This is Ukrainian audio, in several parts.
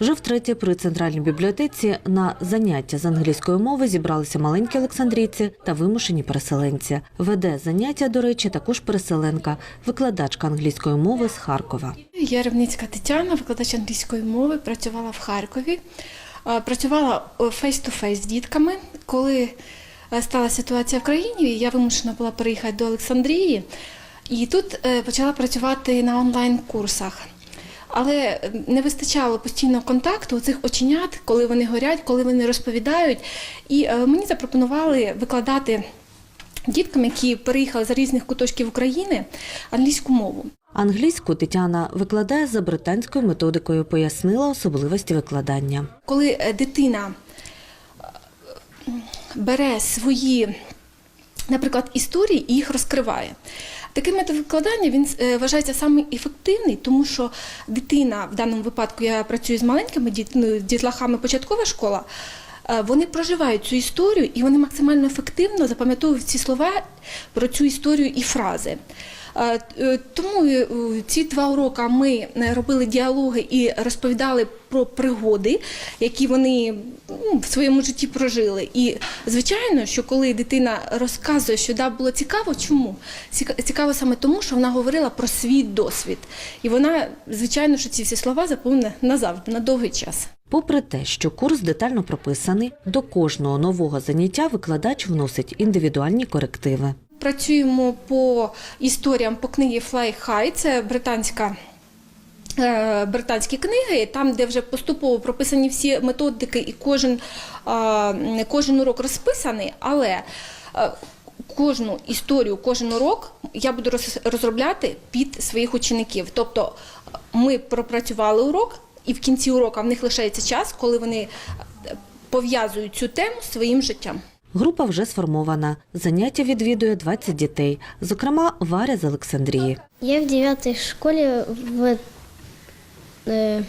Вже втретє при центральній бібліотеці на заняття з англійської мови зібралися маленькі олександрійці та вимушені переселенці. Веде заняття, до речі, також переселенка, викладачка англійської мови з Харкова. Я Рівницька Тетяна, викладач англійської мови, працювала в Харкові. Працювала фейс-ту-фейс з дітками. Коли е, стала ситуація в країні, я вимушена була переїхати до Олександрії і тут е, почала працювати на онлайн-курсах. Але не вистачало постійного контакту цих оченят, коли вони горять, коли вони розповідають. І е, мені запропонували викладати діткам, які переїхали з різних куточків України, англійську мову. Англійську Тетяна викладає за британською методикою, пояснила особливості викладання. коли е, дитина е, бере свої, наприклад, історії і їх розкриває. Такий метод викладання він е, вважається саме ефективний, тому що дитина, в даному випадку я працюю з маленькими ну, дітлахами початкова школа. Е, Вони проживають цю історію і вони максимально ефективно запам'ятовують ці слова про цю історію і фрази. Е, е, Тому ці два уроки ми робили діалоги і розповідали про пригоди, які вони ну, в своєму житті прожили. І звичайно, що коли дитина розказує, що да, було цікаво, чому? Ціка- Цікаво саме тому, що вона говорила про свій досвід. І вона, звичайно, що ці всі слова запомне назавжди, на довгий час. Попри те, що курс детально прописаний, до кожного нового заняття викладач вносить індивідуальні корективи. Працюємо по історіям по книгі Fly High, це британська. е, Британські книги, там, де вже поступово прописані всі методики, і кожен, кожен урок розписаний, але е, кожну історію, кожен урок я буду розробляти під своїх учеників. Тобто ми пропрацювали урок, і в кінці уроку в них лишається час, коли вони е, пов'язують цю тему з своїм життям. Група вже сформована. Заняття відвідує 20 дітей, зокрема Варя з Олександрії. Я в девятой школе в э,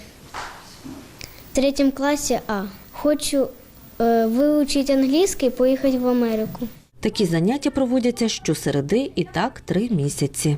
третьем классе А. Хочу э, выучить английский и поехать в Америку. Такі заняття проводяться щосереди і так три місяці.